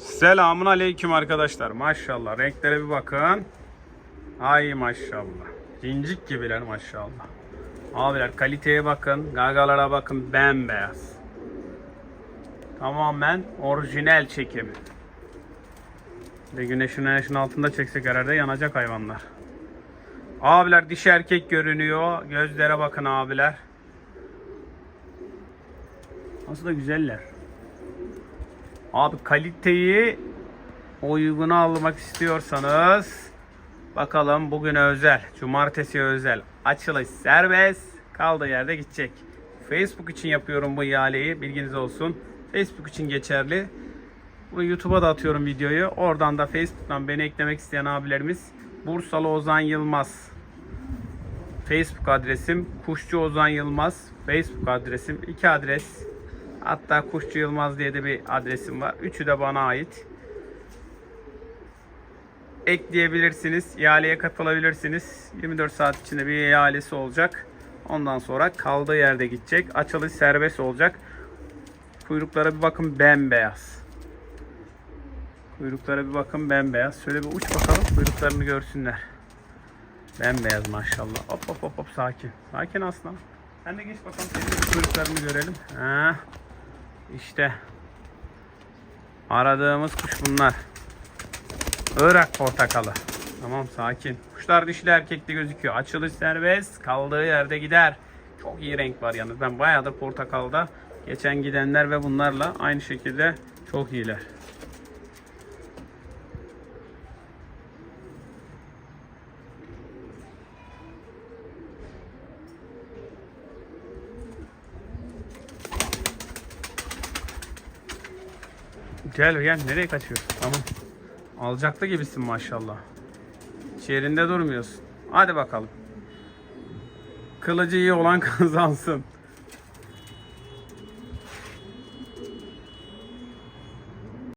Selamun aleyküm arkadaşlar. Maşallah. Renklere bir bakın. Ay maşallah. Cincik gibiler maşallah. Abiler kaliteye bakın. Gagalara bakın. Bembeyaz. Tamamen orijinal çekim. Bir güneşin güneşin altında çeksek herhalde yanacak hayvanlar. Abiler dişi erkek görünüyor. Gözlere bakın abiler. Nasıl da güzeller. Abi kaliteyi uyguna almak istiyorsanız bakalım bugün özel, cumartesi özel açılış serbest kaldığı yerde gidecek. Facebook için yapıyorum bu ihaleyi bilginiz olsun. Facebook için geçerli. Bunu YouTube'a da atıyorum videoyu. Oradan da Facebook'tan beni eklemek isteyen abilerimiz Bursalı Ozan Yılmaz Facebook adresim Kuşçu Ozan Yılmaz Facebook adresim iki adres hatta Kuşçu Yılmaz diye de bir adresim var üçü de bana ait ekleyebilirsiniz ihaleye katılabilirsiniz 24 saat içinde bir ihalesi olacak ondan sonra kaldığı yerde gidecek açılış serbest olacak kuyruklara bir bakın bembeyaz kuyruklara bir bakın bembeyaz şöyle bir uç bakalım kuyruklarını görsünler Bembeyaz maşallah. Hop hop hop hop sakin. Sakin aslan. Sen de geç bakalım kuyruklarını görelim. Ha. İşte. Aradığımız kuş bunlar. Irak portakalı. Tamam sakin. Kuşlar dişli erkekli gözüküyor. Açılış serbest. Kaldığı yerde gider. Çok iyi renk var yalnız. Ben bayağıdır portakalda geçen gidenler ve bunlarla aynı şekilde çok iyiler. Gel gel nereye kaçıyorsun? Tamam. Alacaklı gibisin maşallah. Hiç durmuyorsun. Hadi bakalım. Kılıcı iyi olan kazansın.